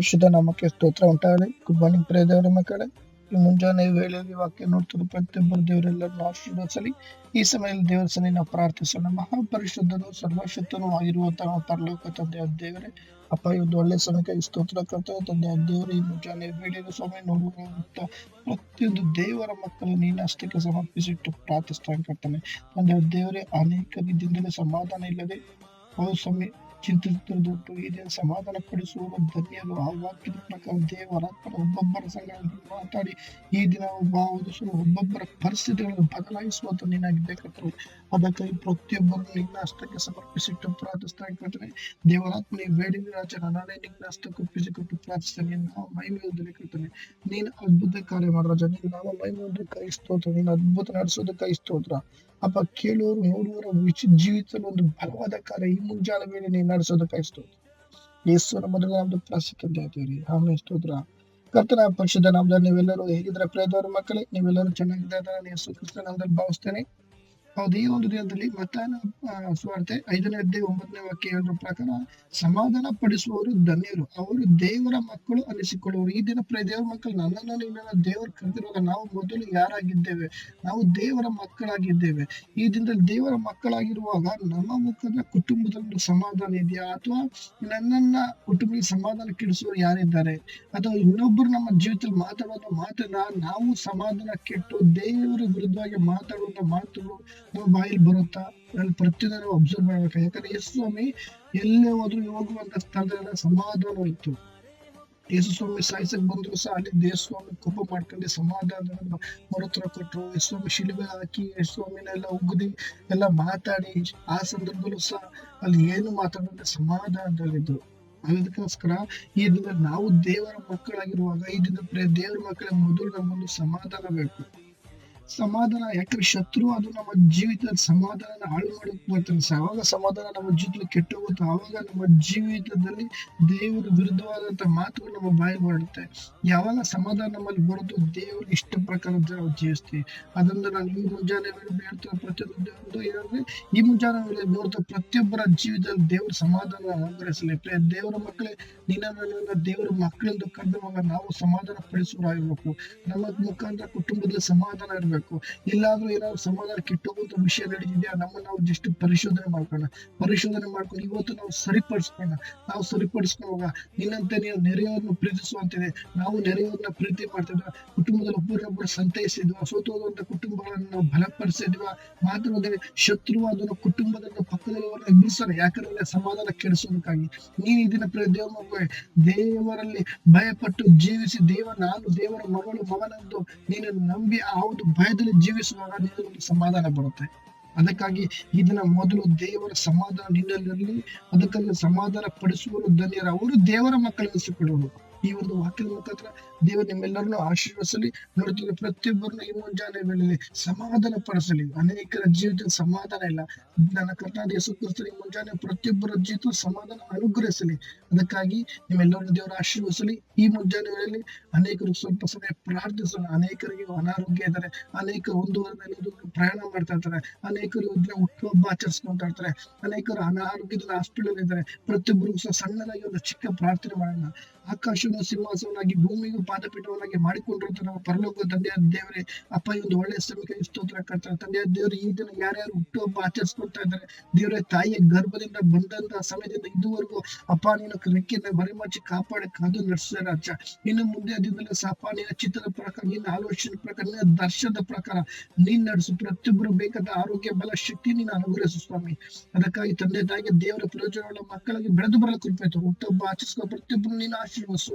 ಪರಿಶುದ್ಧ ನಾಮಕ್ಕೆ ಸ್ತೋತ್ರ ಉಂಟಾಗಲಿ. ಗುಡ್ ಮಾರ್ನಿಂಗ್ ಪ್ರೇ ದೇವರ ಮಕ್ಕಳೇ, ಈ ಮುಂಜಾನೆ ವೇಳೆಯಲ್ಲಿ ವಾಕ್ಯ ನೋಡ್ತಿರೋ ಪ್ರತಿಯೊಬ್ಬರು ದೇವರೆಲ್ಲರನ್ನು ಆಶೀರ್ವದಿಸಲಿ. ಈ ಸಮಯದಲ್ಲಿ ದೇವರ ಸನ್ನಿ ನಾವು ಪ್ರಾರ್ಥಿಸೋಣ. ಮಹಾಪರಿಶುದ್ಧನು ಸರ್ವಶುದ್ಧನು ಆಗಿರುವಂತಹ ಪರಲೋಕ ತಂದೆ ದೇವರೇ, ಅಪ್ಪ ಒಂದು ಒಳ್ಳೆ ಸಮಯಕ್ಕಾಗಿ ಸ್ತೋತ್ರ ಕರ್ತವ್ಯ ತಂದೆ ದೇವರು, ಈ ಮುಂಜಾನೆ ವೇಳೆಯಲ್ಲಿ ಸಮಯ ನೋಡುವಂತ ಪ್ರತಿಯೊಂದು ದೇವರ ಮಕ್ಕಳು ನೀನು ಅಷ್ಟಕ್ಕೆ ಸಮರ್ಪಿಸಿಟ್ಟು ಪ್ರಾರ್ಥಿಸ್ತಾ ಕರ್ತಾನೆ. ತಂದೆ ದೇವರೇ, ಅನೇಕ ರೀತಿಯಿಂದಲೇ ಸಮಾಧಾನ ಇಲ್ಲದೆ, ಹೌದು ಸಮಯ ಚಿಂತಿಸುತ್ತಿರುವುದುಂಟು ಈ ದಿನ ಸಮಾಧಾನ ಪಡಿಸುವ ಧನ್ಯರು. ಆ ವಾಕ್ಯದ ಪ್ರಕಾರ ದೇವರ ಒಬ್ಬೊಬ್ಬರ ಸಂಘ ಮಾತಾಡಿ, ಈ ದಿನ ಒಬ್ಬ ಒಬ್ಬೊಬ್ಬರ ಪರಿಸ್ಥಿತಿಗಳನ್ನು ಬದಲಾಯಿಸುವಂತ ನೀನಾಗಿ ಬೇಕಾಗ್ತದೆ. ಅದಕ್ಕಾಗಿ ಪ್ರತಿಯೊಬ್ಬರು ನಿನ್ನ ಹಸ್ತಕ್ಕೆ ಸಮರ್ಪಿಸಿಟ್ಟು ಪ್ರಾರ್ಥಿಸ್ತಾ ಇರ್ತಾರೆ ದೇವರಾತ್ಮ ಬೇಡಿ ಬೇಡಿದ ನಾನೇ ನಿನ್ನ ಹಸ್ತಕ್ಕೆ ಒಪ್ಪಿಸಿಕೊಟ್ಟು ಪ್ರಾರ್ಥಿಸ್ತೇನೆ. ನಾವು ಮೈಮೇಲೆ ಕರ್ತನೆ, ನೀನು ಅದ್ಭುತ ಕಾರ್ಯ ಮಾಡ ರಾಜ. ನೀನು ನಾವು ಮೈಮೇಲೆ ಕೈ ಸ್ತೋತ್ರ, ನೀನು ಅದ್ಭುತ ನಡೆಸೋದಕ್ಕೆ ಸ್ತೋತ್ರ. ಅಪ್ಪ ಕೇಳುವರು ನೋಡುವರ ವಿಚಿ ಒಂದು ಬಲವಾದ ಕಾರ್ಯ ಈ ಮುಂಜಾನೆ ಮೇಲೆ ನೀನು ನಡೆಸೋದಕ್ಕೆ ಸ್ತೋತ್ರ. ಮೊದಲ ನಾಮದ ದೇವರಿ ಆಮೇಲೆ ಸ್ತೋತ್ರ. ಕರ್ತನ ಪರಿಶುದ್ಧ ನಾಮದಲ್ಲಿ ನೀವೆಲ್ಲರೂ ಹೇಗಿದ್ರೆ ಪ್ರೇದವರ ಮಕ್ಕಳೇ? ನೀವೆಲ್ಲರೂ ಚೆನ್ನಾಗಿದ್ದಾರೆ? ನಾನು ಯೇಸು ಕ್ರಿಸ್ತ ನಾಮದಲ್ಲಿ ಭಾವಿಸ್ತೇನೆ. ಹೌದು ಈ ಒಂದು ದಿನದಲ್ಲಿ ಮತ್ತಾನ ಸ್ವಾರ್ತೆ. ಐದನೇ ಅಧ್ಯಾಯ ಒಂಬತ್ತನೇ ವಾಕ್ಯ ಹೇಳುವ ಪ್ರಕಾರ ಸಮಾಧಾನ ಪಡಿಸುವವರು ಧನ್ಯರು. ಅವರು ದೇವರ ಮಕ್ಕಳು ಅನಿಸಿಕೊಳ್ಳುವರು. ಈ ದಿನ ಪ್ರಿಯ ದೇವರ ಮಕ್ಕಳು, ನನ್ನನ್ನು ನಿನ್ನನ್ನು ದೇವರು ಕರೆದಿರುವಾಗ ನಾವು ಮೊದಲು ಯಾರಾಗಿದ್ದೇವೆ? ನಾವು ದೇವರ ಮಕ್ಕಳಾಗಿದ್ದೇವೆ. ಈ ದಿನದಲ್ಲಿ ದೇವರ ಮಕ್ಕಳಾಗಿರುವಾಗ ನಮ್ಮ ಮುಖದ ಕುಟುಂಬದಲ್ಲಿ ಸಮಾಧಾನ ಇದೆಯಾ? ಅಥವಾ ನನ್ನನ್ನ ಕುಟುಂಬ ಸಮಾಧಾನ ಕೆಡಿಸುವರು ಯಾರಿದ್ದಾರೆ? ಅಥವಾ ಇನ್ನೊಬ್ಬರು ನಮ್ಮ ಜೀವಿತದಲ್ಲಿ ಮಾತಾಡುವಂತ ಮಾತನ್ನ ನಾವು ಸಮಾಧಾನ ಕೆಟ್ಟು ದೇವರ ವಿರುದ್ಧವಾಗಿ ಮಾತಾಡುವಂತ ಮಾತುಗಳು ಬಾಯಲ್ಲಿ ಬರುತ್ತಾ? ನಾನು ಪ್ರತಿದಿನ ಅಬ್ಸರ್ವ್ ಮಾಡ್ಬೇಕು. ಯಾಕಂದ್ರೆ ಯೇಸು ಸ್ವಾಮಿ ಎಲ್ಲೇ ಹೋದ್ರು ಹೋಗುವಂತ ಸ್ಥಳದಲ್ಲಿ ಸಮಾಧಾನ ಇತ್ತು. ಯೇಸು ಸ್ವಾಮಿ ಸಾಯಿಸಕ್ ಬಂದ್ರು ಸಹ ಅಲ್ಲಿ ದೇವಸ್ವಾಮಿ ಕೋಪ ಮಾಡ್ಕೊಂಡು ಸಮಾಧಾನ ಮರುತ್ರ ಕೊಟ್ರು ಸ್ವಾಮಿ ಶಿಲುಬೆ ಹಾಕಿ ಯೇಸ್ವಾಮಿನೆಲ್ಲ ಉಗ್ದಿ, ಎಲ್ಲ ಮಾತಾಡಿ. ಆ ಸಂದರ್ಭದಲ್ಲೂ ಸಹ ಅಲ್ಲಿ ಏನು ಮಾತಾಡೋದ್ರೆ ಸಮಾಧಾನದಲ್ಲಿದ್ದು ಅದಕ್ಕೋಸ್ಕರ ಈ ನಾವು ದೇವರ ಮಕ್ಕಳಾಗಿರುವಾಗ, ಈ ದಿನ ದೇವರ ಮಕ್ಕಳ ಮೊದಲು ನಮ್ಮೊಂದು ಸಮಾಧಾನ ಬೇಕು. ಸಮಾಧಾನ, ಯಾಕಂದ್ರೆ ಶತ್ರು ಅದು ನಮ್ಮ ಜೀವಿತದ ಸಮಾಧಾನ ಹಾಳು ಮಾಡಕ್ ಬರ್ತಾನೆ ಯಾವಾಗ ಸಮಾಧಾನ ನಮ್ಮ ಜೀವಿತ ಕೆಟ್ಟ ಹೋಗುತ್ತೆ. ಆವಾಗ ನಮ್ಮ ಜೀವಿತದಲ್ಲಿ ದೇವರ ವಿರುದ್ಧವಾದಂತ ಮಾತುಗಳು ನಮ್ಮ ಬಾಯಿ ಬರುತ್ತೆ ಯಾವಾಗ ಸಮಾಧಾನ ನಮ್ಮಲ್ಲಿ ಬರುತ್ತೆ ದೇವ್ರ ಇಷ್ಟ ಪ್ರಕಾರ ನಾವು ಜೀವಿಸ್ತೀವಿ. ಅದರಿಂದ ನಾನು ಈ ಮುಂಜಾನೆ ಹೇಳ್ತಾ ಪ್ರತಿಯೊಂದು ಏನಂದ್ರೆ, ಈ ಮುಂಜಾನೆ ನೋಡ್ತಾ ಪ್ರತಿಯೊಬ್ಬರ ಜೀವಿತದಲ್ಲಿ ದೇವ್ರ ಸಮಾಧಾನ ಅನುಗ್ರಹಿಸಲಿ. ದೇವರ ಮಕ್ಕಳೇ, ನಿನ್ನ ದೇವರ ಮಕ್ಕಳೆಂದು ಕರೆದವಾಗ ನಾವು ಸಮಾಧಾನ ಪಡಿಸುವರಾಗಿರ್ಬೇಕು ನಮ್ಮ ಮುಖಾಂತರ ಕುಟುಂಬದಲ್ಲಿ ಸಮಾಧಾನ ಇರ್ಬೇಕು. ಇಲ್ಲಾದ್ರೂ ಏನಾದ್ರು ಸಮಾಧಾನ ಕೆಟ್ಟೋಗುವಂತ ವಿಷಯ ನಡೆದಿದೆಯಾ ನಮ್ಮನ್ನ ನಾವು ಜಸ್ಟ್ ಪರಿಶೋಧನೆ ಮಾಡ್ಕೋಣ ಪರಿಶೋಧನೆ ಮಾಡ್ಕೊಂಡು ಇವತ್ತು ನಾವು ಸರಿಪಡಿಸ್ಕೋಣ ನಾವು ಸರಿಪಡಿಸ್ಕೊಳ್ಳುವಾಗ ನಿನ್ನಂತೆ ನೀವು ನೆರೆಯವರನ್ನು ಪ್ರೀತಿಸುವಂತಿದೆ. ನಾವು ನೆರೆಯವರನ್ನ ಪ್ರೀತಿ ಮಾಡ್ತಿದ್ವ? ಕುಟುಂಬದಲ್ಲಿ ಒಬ್ಬರೊಬ್ಬರು ಸಂತೈಸಿದ್ವ? ಸೋತೋದಂತ ಕುಟುಂಬಗಳನ್ನು ನಾವು ಬಲಪಡಿಸಿದ್ವ? ಮಾತ್ರವಲ್ಲದೆ ಶತ್ರು ಅದನ್ನು ಕುಟುಂಬದ ಪಕ್ಕದಲ್ಲಿ ಎಬ್ಬಿಸ್ತಾರೆ ಯಾಕಂದ್ರೆ ಸಮಾಧಾನ ಕೆಡಿಸೋದಕ್ಕಾಗಿ. ನೀನು ಇದನ್ನ ದೇವ ದೇವರಲ್ಲಿ ಭಯಪಟ್ಟು ಜೀವಿಸಿ ದೇವ, ನಾನು ದೇವರ ಮಗಳು, ಮಗನಂದು ನೀನು ನಂಬಿ ಆ ಒಂದು ಭಯದಲ್ಲಿ ಜೀವಿಸುವಾಗ ನಿನ್ನಲ್ಲಿ ಸಮಾಧಾನ ಬರುತ್ತೆ. ಅದಕ್ಕಾಗಿ ಇದನ್ನ ಮೊದಲು ದೇವರ ಸಮಾಧಾನ ನಿನ್ನಲ್ಲಿರಲಿ ಅದಕ್ಕಾಗಿ ಸಮಾಧಾನ ಪಡಿಸುವರು ಧನ್ಯರ. ಅವರು ದೇವರ ಮಕ್ಕಳೆನಿಸಿಕೊಳ್ಳುವರು ಈ ಒಂದು ವಾಕ್ಯದ ಮುಖಾಂತರ ದೇವರು ನಿಮ್ಮೆಲ್ಲರನ್ನು ಆಶೀರ್ವಸಲಿ ನೋಡುತ್ತಿರುವ ಪ್ರತಿಯೊಬ್ಬರನ್ನು ಈ ಮುಂಜಾನೆ ವೇಳೆಯಲ್ಲಿ ಸಮಾಧಾನ ಪಡಿಸಲಿ ಅನೇಕರ ಜೀವಿತ ಸಮಾಧಾನ ಇಲ್ಲ. ನನ್ನ ಕರ್ನಾಟಕ ಯೇಸು ಕ್ರಿಸ್ತನ ಮುಂಜಾನೆ ಪ್ರತಿಯೊಬ್ಬರ ಜೀವಿತ ಸಮಾಧಾನ ಅನುಗ್ರಹಿಸಲಿ. ಅದಕ್ಕಾಗಿ ನಿಮ್ಮೆಲ್ಲರನ್ನು ದೇವರ ಆಶೀರ್ವಸಲಿ ಈ ಮುಂಜಾನೆ ವೇಳೆಯಲ್ಲಿ ಅನೇಕರು ಸ್ವಲ್ಪ ಸಮಯ ಪ್ರಾರ್ಥಿಸೋಣ. ಅನೇಕರಿಗೆ ಅನಾರೋಗ್ಯ ಇದ್ದಾರೆ. ಅನೇಕ ಒಂದು ಪ್ರಯಾಣ ಮಾಡ್ತಾ ಇರ್ತಾರೆ. ಅನೇಕರು ಹುಟ್ಟುಹಬ್ಬ ಆಚರಿಸ್ಕೊಂತಾ ಇರ್ತಾರೆ. ಅನೇಕರು ಅನಾರೋಗ್ಯದ ಹಾಸ್ಪಿಟಲ್ ಇದ್ದಾರೆ. ಪ್ರತಿಯೊಬ್ಬರಿಗೂ ಸಹ ಸಣ್ಣದಾಗಿ ಒಂದು ಚಿಕ್ಕ ಪ್ರಾರ್ಥನೆ ಮಾಡೋಣ. ಆಕಾಶವನ್ನು ಸಿಂಹಾಸವನಾಗಿ ಭೂಮಿಗೂ ಪಾದಪೀಠವನ್ನಾಗಿ ಮಾಡಿಕೊಂಡಿರ್ತಾರೆ ನಾವು ಪರಲೋಕ ತಂದೆಯ ದೇವರೇ, ಅಪ್ಪ, ಈ ಒಂದು ಒಳ್ಳೆ ಶ್ರಮಿಕ ಸ್ತೋತ್ರ ಕಟ್ತಾರೆ ತಂದೆಯ ದೇವರು, ಈ ದಿನ ಯಾರ್ಯಾರು ಹುಟ್ಟುಹಬ್ಬ ಆಚರಿಸ್ಕೊಳ್ತಾ ಇದ್ದಾರೆ, ದೇವರೇ, ತಾಯಿಯ ಗರ್ಭದಿಂದ ಬಂದಂತ ಸಮಯದಿಂದ ಇದುವರೆಗೂ ಅಪ್ಪ, ನೀನು ರೆಕ್ಕೆಯಿಂದ ಮರೆಮಾಚಿ ಕಾಪಾಡಿ, ಕಾದು ನಡೆಸಿದ ಅಚ್ಚ ಇನ್ನು ಮುಂದೆ ದಿನದಲ್ಲಿ ಸಪ್ಪ ನಿನ್ನ ಚಿತ್ರದ ಪ್ರಕಾರ, ನಿನ್ನ ಆಲೋಚನೆ ಪ್ರಕಾರ, ನಿನ್ನ ದರ್ಶನದ ಪ್ರಕಾರ ನೀನ್ ನಡೆಸು. ಪ್ರತಿಯೊಬ್ಬರು ಬೇಕಾದ ಆರೋಗ್ಯ, ಬಲ, ಶಕ್ತಿ ನೀನು ಅನುಗ್ರಹಿಸು ಸ್ವಾಮಿ. ಅದಕ್ಕಾಗಿ ತಂದೆ ತಾಯಿಗೆ ದೇವರ ಪ್ರಯೋಜನಗಳ ಮಕ್ಕಳಿಗೆ ಬೆಳೆದು ಬರಲು ಕೃಪೆ ಹುಟ್ಟುಹಬ್ಬ ಆಚರಿಸುವ ಪ್ರತಿಯೊಬ್ಬರು ನೀನು ಆಶೀರ್ವಸು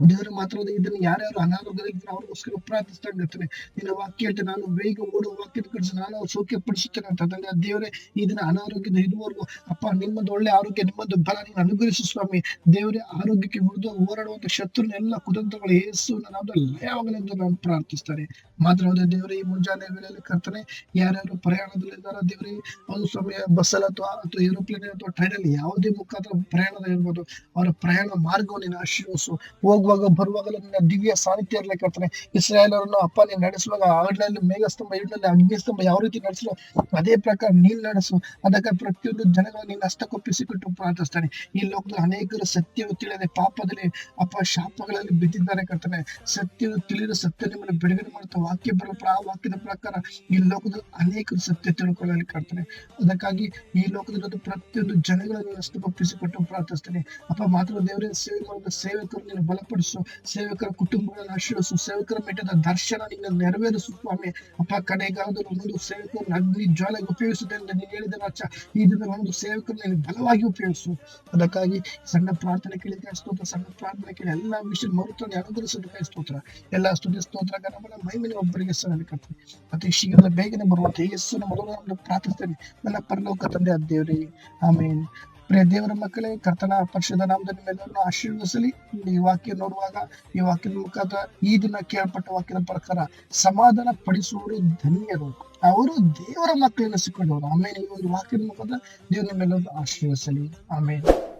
ದೇವರು ಮಾತ್ರ ಇದನ್ನ ಯಾರ್ಯಾರು ಅನಾರೋಗ್ಯದಲ್ಲಿ ಅವ್ರಿಗೋಸ್ಕರ ಪ್ರಾರ್ಥಿಸ್ತಾ ಇರ್ತೀನಿ ನಿನ್ನ ವಾಕ್ಯ ಹೇಳ್ತೆ, ನಾನು ಬೇಗ ಓಡುವ ವಾಕ್ಯದ ಕಳಿಸಿ ನಾನು ಅವ್ರು ಸೌಖ್ಯ ಪಡಿಸುತ್ತೇನೆ ಅಂತ. ತಂದೆ ದೇವರೇ ಇದನ್ನ ದಿನ ಅನಾರೋಗ್ಯದ ಇದುವರೆಗೂ ಅಪ್ಪ, ನಿಮ್ಮದು ಒಳ್ಳೆ ಆರೋಗ್ಯ, ನಿಮ್ಮದು ಬಲ, ನೀನು ಅನುಗ್ರಹಿಸು ಸ್ವಾಮಿ. ದೇವರೇ, ಆರೋಗ್ಯಕ್ಕೆ ವಿರುದ್ಧ ಹೋರಾಡುವಂತ ಶತ್ರುನೆಲ್ಲ ಕುತಂತ್ರಗಳು ಏಸು ನಾನು ಲಯವಾಗಲೆಂದು ನಾನು ಪ್ರಾರ್ಥಿಸ್ತಾರೆ. ಮಾತ್ರ ದೇವರೇ, ಈ ಮುಂಜಾನೆ ವೇಳೆಯಲ್ಲಿ ಕರ್ತನೆ, ಯಾರ್ಯಾರು ಪ್ರಯಾಣದಲ್ಲಿದ್ದಾರೆ ದೇವರೇ, ಒಂದು ಸಮಯ ಬಸ್ಸಲ್ಲಿ ಅಥವಾ ಅಥವಾ ಏರೋಪ್ಲೇನ್ ಅಥವಾ ಟ್ರೈನ್ ಅಲ್ಲಿ ಯಾವುದೇ ಮುಖಾಂತರ ಪ್ರಯಾಣದ ಅವರ ಪ್ರಯಾಣ ಮಾರ್ಗವನ್ನು ಆಶೀರ್ವಸು ಹೋಗುವ ಹೋಗುವಾಗ, ಬರುವಾಗಲೂ ದಿವ್ಯ ಸಾನ್ನಿಧ್ಯ ಇರ್ತಾನೆ ಕರ್ತನೆ ಇಸ್ರಾಯೇಲರನ್ನು ಅಪ್ಪ, ನೀನು ನಡೆಸುವಾಗ ಆಗ್ಲಲ್ಲಿ ಮೇಘಸ್ತಂಭ ಇಡ್ಲಲ್ಲಿ ಅಗ್ನಿಸ್ತಂಭ ಯಾವ ರೀತಿ ನಡೆಸಲು ಅದೇ ಪ್ರಕಾರ ನೀನ್ ನಡೆಸು. ಅದಕ್ಕೆ ಪ್ರತಿಯೊಂದು ಜನಗಳು ನಿನ್ನ ಹಸ್ತಕ್ಕೊಪ್ಪಿಸಿಕೊಟ್ಟು ಪ್ರಾರ್ಥಿಸ್ತಾನೆ. ಈ ಲೋಕದಲ್ಲಿ ಅನೇಕರು ಸತ್ಯವು ತಿಳಿಯದೆ ಪಾಪದಲ್ಲಿ, ಅಪ್ಪ, ಶಾಪಗಳಲ್ಲಿ ಬಿದ್ದಿದ್ದಾರೆ ಕರ್ತಾನೆ. ಸತ್ಯವು ತಿಳಿದು ಸತ್ಯ ನಿಮ್ಮನ್ನು ಬಿಡುಗಡೆ ಮಾಡುತ್ತಾ ವಾಕ್ಯ ಬರೋ ಆ ವಾಕ್ಯದ ಪ್ರಕಾರ ಈ ಲೋಕದಲ್ಲಿ ಅನೇಕರು ಸತ್ಯ ತಿಳ್ಕೊಳ್ಳಲಿ ಕರ್ತನೆ. ಅದಕ್ಕಾಗಿ ಈ ಲೋಕದಲ್ಲಿ ಪ್ರತಿಯೊಂದು ಜನಗಳನ್ನು ಹಸ್ತಕ್ಕೊಪ್ಪಿಸಿಕೊಟ್ಟು ಪ್ರಾರ್ಥಿಸ್ತಾನೆ. ಅಪ್ಪ, ಮಾತ್ರ ದೇವರೇ, ಸೇವೆ ಮಾಡುವ ಸೇವಕರು ನೀನು ಬಲಪಡಿಸು ಸೇವಕರ ಕುಟುಂಬಗಳನ್ನು ಆಶೀರ್ವಿಸು ಸೇವಕರ ಮೆಟ್ಟದ ದರ್ಶನ ನಿನ್ನ ನೆರವೇರಿಸು ಸ್ವಾಮಿ. ಅಪ್ಪ ಕಡೆಗಾದರೂ ಒಂದು ಸೇವಕರನ್ನು ಅಗ್ನಿ ಜ್ವಾಲೆಗೆ ಉಪಯೋಗಿಸುತ್ತೆ ನೀನು ಹೇಳಿದ ರಾಜ ಈ ದಿನ ಒಂದು ಸೇವಕರನ್ನು ಬಲವಾಗಿ ಉಪಯೋಗಿಸು. ಅದಕ್ಕಾಗಿ ಸಣ್ಣ ಪ್ರಾರ್ಥನೆ ಕೇಳಿದ ಸ್ತೋತ್ರ, ಸಣ್ಣ ಪ್ರಾರ್ಥನೆ ಕೇಳಿ, ಎಲ್ಲ ವಿಷಯ ಮರುತನ ಅನುಗ್ರಹಿಸಿದ್ರು ಸ್ತೋತ್ರ. ಎಲ್ಲ ಸ್ತುತಿ ಸ್ತೋತ್ರ ಗಣಪನ ಮೈಮೇಲೆ ಒಬ್ಬರಿಗೆ ಸಲ್ಲಬೇಕಾಗ್ತದೆ ಅತಿ ಶೀಘ್ರ ಬೇಗನೆ ಬರುವಂತೆ ಯೇಸುವಿನ ಮೊದಲು ಪ್ರಾರ್ಥಿಸ್ತೇನೆ ನನ್ನ ಪರಲೋಕ ತಂದೆ ಆಮೇಲೆ ಪ್ರಿಯ ದೇವರ ಮಕ್ಕಳೇ, ಕರ್ತನ ಪರಿಶುದ್ಧ ನಾಮದಲ್ಲಿ ನಿಮ್ಮೆಲ್ಲರನ್ನು ಆಶೀರ್ವದಿಸಲಿ. ಈ ವಾಕ್ಯ ನೋಡುವಾಗ, ಈ ವಾಕ್ಯದ ಮುಖಾಂತರ ಈ ದಿನ ಕೇಳಪಟ್ಟ ವಾಕ್ಯದ ಪ್ರಕಾರ ಸಮಾಧಾನ ಪಡಿಸುವವರು ಧನ್ಯರು. ಅವರು ದೇವರ ಮಕ್ಕಳನ್ನು ಸಿಕ್ಕೊಂಡವರು. ಆಮೇಲೆ ಈ ಒಂದು ವಾಕ್ಯದ ಮುಖಾಂತರ ದೇವರು ನಿಮ್ಮೆಲ್ಲರನ್ನು ಆಶೀರ್ವದಿಸಲಿ. ಆಮೇಲೆ.